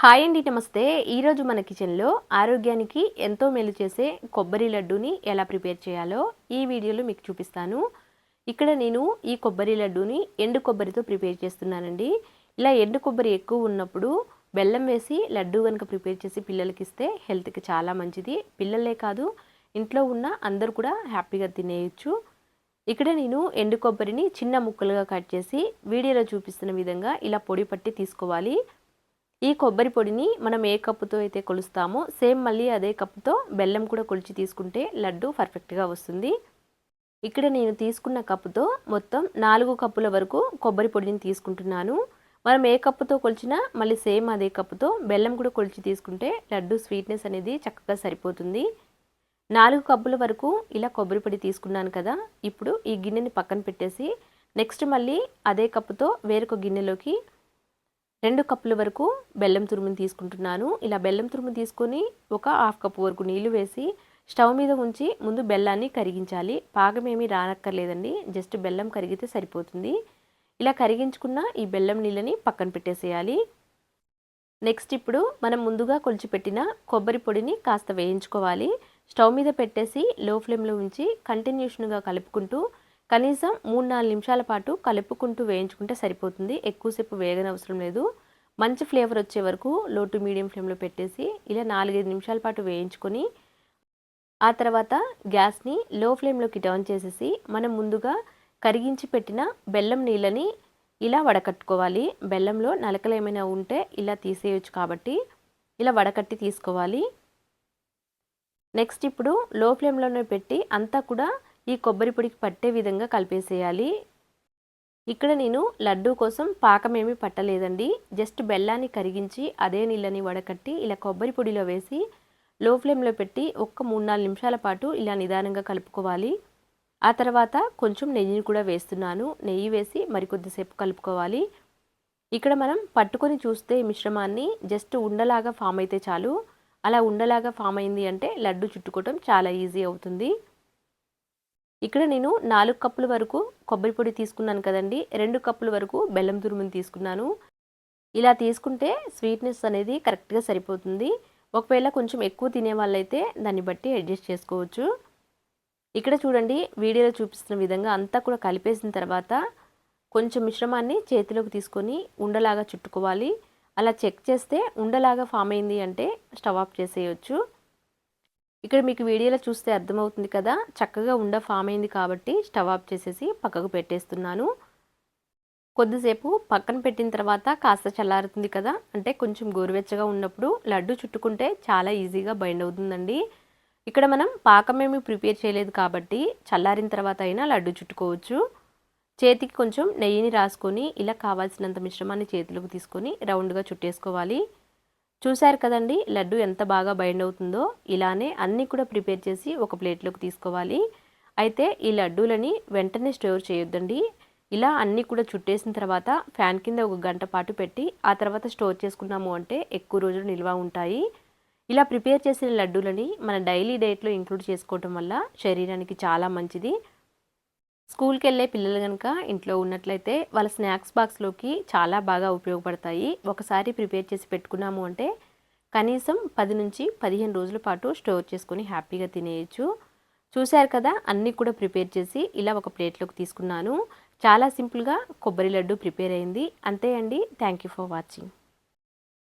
Hi అండి నమస్తే. ఈరోజు మన కిచెన్లో ఆరోగ్యానికి ఎంతో మేలు చేసే కొబ్బరి లడ్డూని ఎలా ప్రిపేర్ చేయాలో ఈ వీడియోలో మీకు చూపిస్తాను. ఇక్కడ నేను ఈ కొబ్బరి లడ్డూని ఎండు కొబ్బరితో ప్రిపేర్ చేస్తున్నానండి. ఇలా ఎండు కొబ్బరి ఎక్కువ ఉన్నప్పుడు బెల్లం వేసి లడ్డూ కనుక ప్రిపేర్ చేసి పిల్లలకి ఇస్తే హెల్త్కి చాలా మంచిది. పిల్లలే కాదు ఇంట్లో ఉన్న అందరు కూడా హ్యాపీగా తినేయచ్చు. ఇక్కడ నేను ఎండు కొబ్బరిని చిన్న ముక్కలుగా కట్ చేసి వీడియోలో చూపిస్తున్న విధంగా ఇలా పొడి పట్టి తీసుకోవాలి. ఈ కొబ్బరి పొడిని మనం ఏ కప్పుతో అయితే కొలుస్తామో సేమ్ మళ్ళీ అదే కప్పుతో బెల్లం కూడా కొలిచి తీసుకుంటే లడ్డు పర్ఫెక్ట్గా వస్తుంది. ఇక్కడ నేను తీసుకున్న కప్పుతో మొత్తం నాలుగు కప్పుల వరకు కొబ్బరి పొడిని తీసుకుంటున్నాను. మనం ఏ కప్పుతో కొలిచినా మళ్ళీ సేమ్ అదే కప్పుతో బెల్లం కూడా కొలిచి తీసుకుంటే లడ్డు స్వీట్నెస్ అనేది చక్కగా సరిపోతుంది. నాలుగు కప్పుల వరకు ఇలా కొబ్బరి పొడి తీసుకున్నాను కదా ఇప్పుడు ఈ గిన్నెని పక్కన పెట్టేసి నెక్స్ట్ మళ్ళీ అదే కప్పుతో వేరొక గిన్నెలోకి రెండు కప్పుల వరకు బెల్లం తురుముని తీసుకుంటున్నాను. ఇలా బెల్లం తురుము తీసుకొని ఒక హాఫ్ కప్పు వరకు నీళ్ళు వేసి స్టవ్ మీద ఉంచి ముందు బెల్లాన్ని కరిగించాలి. పాకమేమీ రానక్కర్లేదండి. జస్ట్ బెల్లం కరిగితే సరిపోతుంది. ఇలా కరిగించుకున్న ఈ బెల్లం నీళ్ళని పక్కన పెట్టేసేయాలి. నెక్స్ట్ ఇప్పుడు మనం ముందుగా కొలిచిపెట్టిన కొబ్బరి పొడిని కాస్త వేయించుకోవాలి. స్టవ్ మీద పెట్టేసి లో ఫ్లేమ్లో ఉంచి కంటిన్యూషన్గా కలుపుకుంటూ కనీసం మూడు నాలుగు నిమిషాల పాటు కలుపుకుంటూ వేయించుకుంటే సరిపోతుంది. ఎక్కువసేపు వేగనవసరం లేదు. మంచి ఫ్లేవర్ వచ్చే వరకు లో టు మీడియం ఫ్లేమ్లో పెట్టేసి ఇలా నాలుగైదు నిమిషాల పాటు వేయించుకొని ఆ తర్వాత గ్యాస్ని లో ఫ్లేమ్లోకి టర్న్ చేసేసి మనం ముందుగా కరిగించి పెట్టిన బెల్లం నీళ్ళని ఇలా వడకట్టుకోవాలి. బెల్లంలో నలకలు ఏమైనా ఉంటే ఇలా తీసేయచ్చు కాబట్టి ఇలా వడకట్టి తీసుకోవాలి. నెక్స్ట్ ఇప్పుడు లో ఫ్లేమ్లోనే పెట్టి అంతా కూడా ఈ కొబ్బరి పొడికి పట్టే విధంగా కలిపేసేయాలి. ఇక్కడ నేను లడ్డూ కోసం పాకమేమి పట్టలేదండి. జస్ట్ బెల్లాన్ని కరిగించి అదే నీళ్ళని వడకట్టి ఇలా కొబ్బరి పొడిలో వేసి లో ఫ్లేమ్లో పెట్టి ఒక్క మూడు నాలుగు నిమిషాల పాటు ఇలా నిదానంగా కలుపుకోవాలి. ఆ తర్వాత కొంచెం నెయ్యిని కూడా వేస్తున్నాను. నెయ్యి వేసి మరికొద్దిసేపు కలుపుకోవాలి. ఇక్కడ మనం పట్టుకొని చూస్తే మిశ్రమాన్ని జస్ట్ ఉండలాగా ఫామ్ అయితే చాలు. అలా ఉండలాగా ఫామ్ అయింది అంటే లడ్డు చుట్టుకోవటం చాలా ఈజీ అవుతుంది. ఇక్కడ నేను నాలుగు కప్పుల వరకు కొబ్బరి పొడి తీసుకున్నాను కదండి. రెండు కప్పుల వరకు బెల్లం తురుముని తీసుకున్నాను. ఇలా తీసుకుంటే స్వీట్నెస్ అనేది కరెక్ట్గా సరిపోతుంది. ఒకవేళ కొంచెం ఎక్కువ తినే వాళ్ళైతే దాన్ని బట్టి అడ్జస్ట్ చేసుకోవచ్చు. ఇక్కడ చూడండి వీడియోలో చూపిస్తున్న విధంగా అంతా కూడా కలిపేసిన తర్వాత కొంచెం మిశ్రమాన్ని చేతిలోకి తీసుకొని ఉండలాగా చుట్టుకోవాలి. అలా చెక్ చేస్తే ఉండలాగా ఫామ్ అయింది అంటే స్టవ్ ఆఫ్ చేసేయచ్చు. ఇక్కడ మీకు వీడియోలో చూస్తే అర్థమవుతుంది కదా చక్కగా ఉండ ఫామ్ అయింది కాబట్టి స్టవ్ ఆఫ్ చేసేసి పక్కకు పెట్టేస్తున్నాను. కొద్దిసేపు పక్కన పెట్టిన తర్వాత కాస్త చల్లారుతుంది కదా అంటే కొంచెం గోరువెచ్చగా ఉన్నప్పుడు లడ్డు చుట్టుకుంటే చాలా ఈజీగా బైండ్ అవుతుందండి. ఇక్కడ మనం పాకమేమి ప్రిపేర్ చేయలేదు కాబట్టి చల్లారిన తర్వాత అయినా లడ్డు చుట్టుకోవచ్చు. చేతికి కొంచెం నెయ్యిని రాసుకొని ఇలా కావాల్సినంత మిశ్రమాన్ని చేతిలోకి తీసుకొని రౌండ్గా చుట్టేసుకోవాలి. చూశారు కదండి లడ్డు ఎంత బాగా బైండ్ అవుతుందో. ఇలానే అన్నీ కూడా ప్రిపేర్ చేసి ఒక ప్లేట్లోకి తీసుకోవాలి. అయితే ఈ లడ్డూలని వెంటనే స్టోర్ చేయొద్దండి. ఇలా అన్నీ కూడా చుట్టేసిన తర్వాత ఫ్యాన్ కింద ఒక గంట పాటు పెట్టి ఆ తర్వాత స్టోర్ చేసుకున్నాము అంటే ఎక్కువ రోజులు నిల్వ ఉంటాయి. ఇలా ప్రిపేర్ చేసిన లడ్డూలని మన డైలీ డైట్లో ఇంక్లూడ్ చేసుకోవటం వల్ల శరీరానికి చాలా మంచిది. స్కూల్కి వెళ్ళే పిల్లలు కనుక ఇంట్లో ఉన్నట్లయితే వాళ్ళ స్నాక్స్ బాక్స్లోకి చాలా బాగా ఉపయోగపడతాయి. ఒకసారి ప్రిపేర్ చేసి పెట్టుకున్నాము అంటే కనీసం పది నుంచి పదిహేను రోజుల పాటు స్టోర్ చేసుకొని హ్యాపీగా తినేయచ్చు. చూశారు కదా అన్నీ కూడా ప్రిపేర్ చేసి ఇలా ఒక ప్లేట్లోకి తీసుకున్నాను. చాలా సింపుల్గా కొబ్బరి లడ్డు ప్రిపేర్ అయింది. అంతే అండి. Thank you for watching.